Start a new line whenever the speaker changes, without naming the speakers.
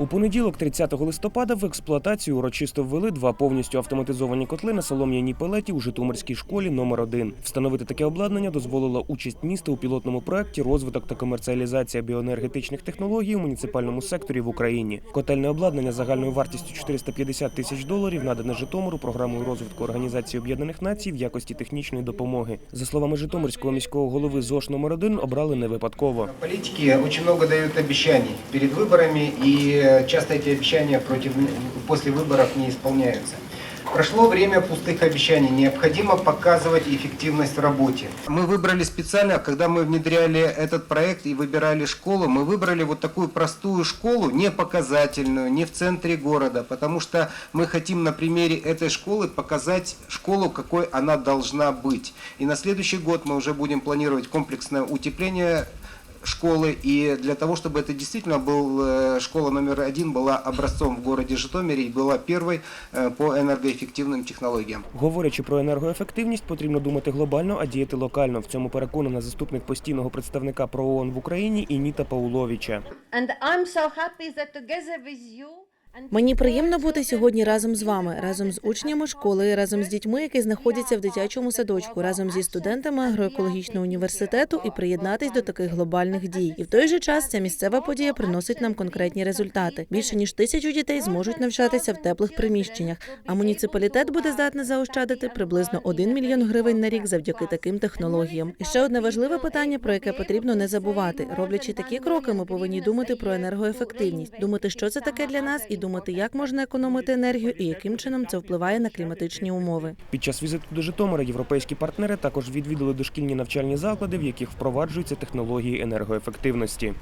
У понеділок, 30 листопада, в експлуатацію урочисто ввели два повністю автоматизовані котли на солом'яній пелеті у Житомирській школі номер 1 Встановити таке обладнання дозволила участь міста у пілотному проекті розвиток та комерціалізація біоенергетичних технологій у муніципальному секторі в Україні. Котельне обладнання загальною вартістю 450 тисяч доларів надане Житомиру програмою розвитку Організації Об'єднаних Націй в якості технічної допомоги. За словами Житомирського міського голови ЗОШ номер 1 обрали не випадково.
Политики очень много дают обещаний перед выборами, и э, часто эти обещания против, после выборов не исполняются. Прошло время пустых обещаний, необходимо показывать эффективность в работе. Мы выбрали специально, когда мы внедряли этот проект и выбирали школу, мы выбрали вот такую простую школу, не показательную, не в центре города, потому что мы хотим на примере этой школы показать школу, какой она должна быть. И на следующий год мы уже будем планировать комплексное утепление школы и для того, чтобы это действительно был э, школа номер один была образцом в городе Житомире и была первой э, по энергоэффективным технологиям.
Говорячи про енергоефективність, потрібно думати глобально, а діяти локально. В цьому переконана заступник постійного представника про ООН в Україні Ініта Пауловіча.
And I'm so happy that together with you and
Мені приємно бути сьогодні разом з вами, разом з учнями школи, разом з дітьми, які знаходяться в дитячому садочку, разом зі студентами агроекологічного університету і приєднатись до таких глобальних дій. І в той же час ця місцева подія приносить нам конкретні результати. Більше ніж тисячу дітей зможуть навчатися в теплих приміщеннях. А муніципалітет буде здатний заощадити приблизно 1 мільйон гривень на рік завдяки таким технологіям. І ще одне важливе питання, про яке потрібно не забувати. Роблячи такі кроки, ми повинні думати про енергоефективність, думати, що це таке для нас, і думати, як можна економити енергію і яким чином це впливає на кліматичні умови.
Під час візиту до Житомира європейські партнери також відвідали дошкільні навчальні заклади, в яких впроваджуються технології енергоефективності.